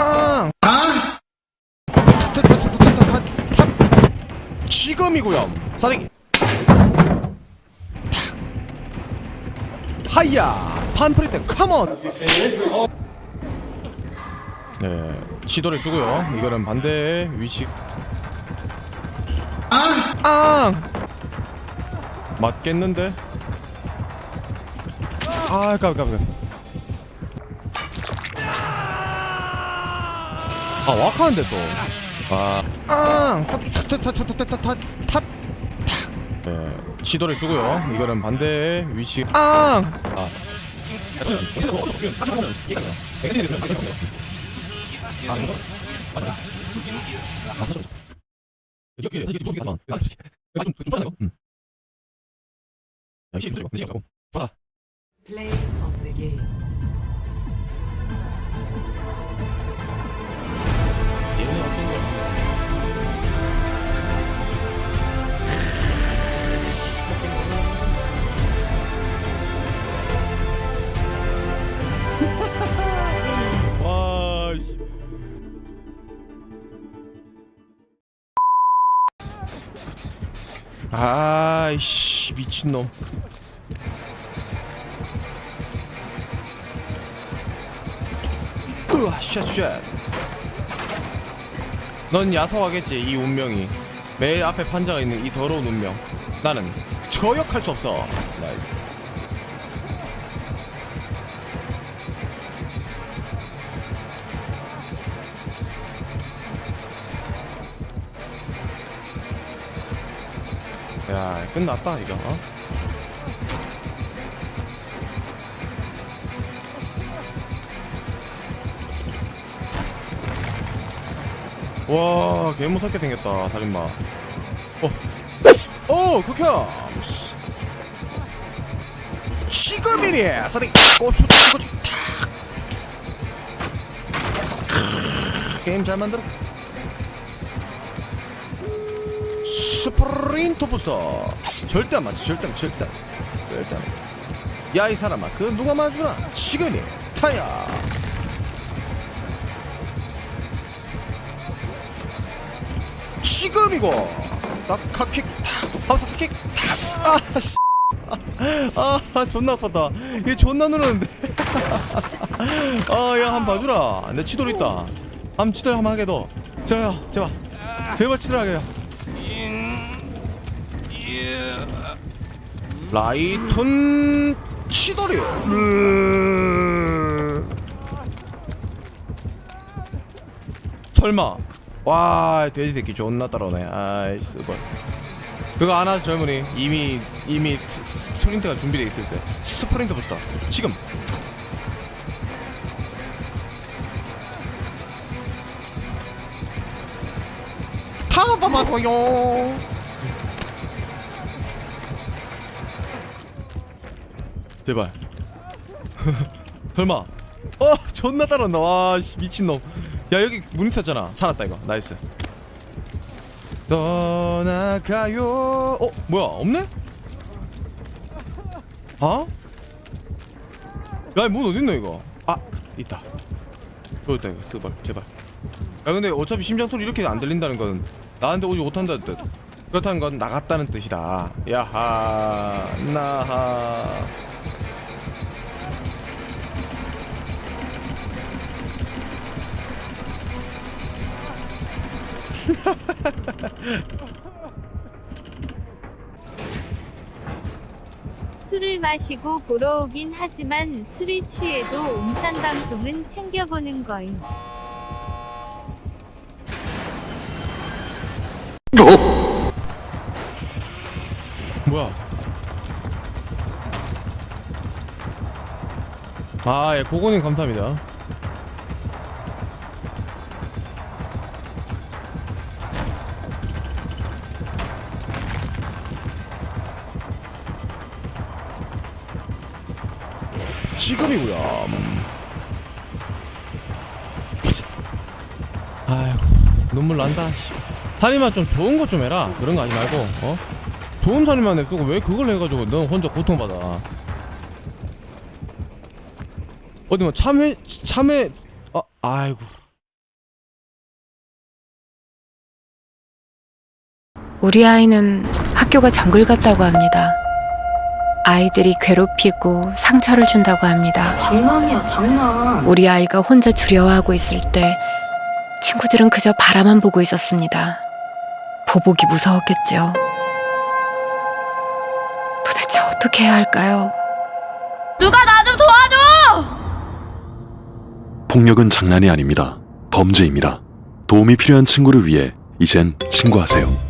아! 지금이고요. 사대기. 하이야 판프리트 컴온. 네 시도를 주고요. 이거는 반대의 위치. 아! 맞겠는데? 아, 깜, 깜, 깜. 아, 와카는데 또. 아, 아, 탓. 네, 시도를 주고요. 이거는 반대의 위치. 아, 아. 좋잖아 아이씨 미친놈. 으아 쉣쉣 넌 야속하겠지 이 운명이. 매일 앞에 판자가 있는 이 더러운 운명. 나는 저역할 수 없어. 나이스 야 끝났다 이거 어? 와 개무섭게 생겼다 살인마 어. 오 극혐 씨. 지금이니 사리 고추 고추 탁 게임 잘 만들어 스프린트 부스터 절대 안 맞지 절대 절대 절대 안야이 사람아 그 누가 맞주나 지금이 타야 지금이고 싹카킥 탁 하우스 킥 탁아 씨. 아, 아, 존나 아팠다. 얘 존나 누르는데. 아, 야, 한 번 봐주라. 내 치도로 있다. 한 치도를 한번 하게 더. 제발, 제발. 제발 치도를 하게 해. 라이톤 치도리. 음. 설마. 와, 돼지 새끼 존나 따라오네. 아이씨, 뭐. 그거 안 하죠 젊은이 이미 이미 스프린트가 준비되어 있을 때 스프린트 부스터 지금 타봐봐요 제발 설마 어 존나 따라온다 와 씨, 미친놈 야 여기 문 있었잖아 살았다 이거 나이스 떠나가요. 어 뭐야 없네? 어? 야문 어딨노 이거? 아 있다. 또 있다 이거 쓰발 제발. 야 근데 어차피 심장 소리 이렇게 안 들린다는 건 나한테 오지 못한다는 뜻. 그렇다는 건 나갔다는 뜻이다. 야하 나하. 술을 마시고 보러 오긴 하지만 술이 취해도 옹산 방송은 챙겨보는 거임. 뭐야? 아, 예, 고고님 감사합니다. 지금이구요. 아이고 눈물 난다. 다리만 좀 좋은 것 좀 해라. 그런 거 하지 말고 어? 좋은 다리만 냅두고 왜 그걸 해가지고 넌 혼자 고통받아. 어디 뭐 참외 참외 아 어, 아이고. 우리 아이는 학교가 정글 같다고 합니다. 아이들이 괴롭히고 상처를 준다고 합니다. 장난이야 장난 우리 아이가 혼자 두려워하고 있을 때 친구들은 그저 바라만 보고 있었습니다. 보복이 무서웠겠죠. 도대체 어떻게 해야 할까요? 누가 나 좀 도와줘 폭력은 장난이 아닙니다. 범죄입니다. 도움이 필요한 친구를 위해 이젠 신고하세요.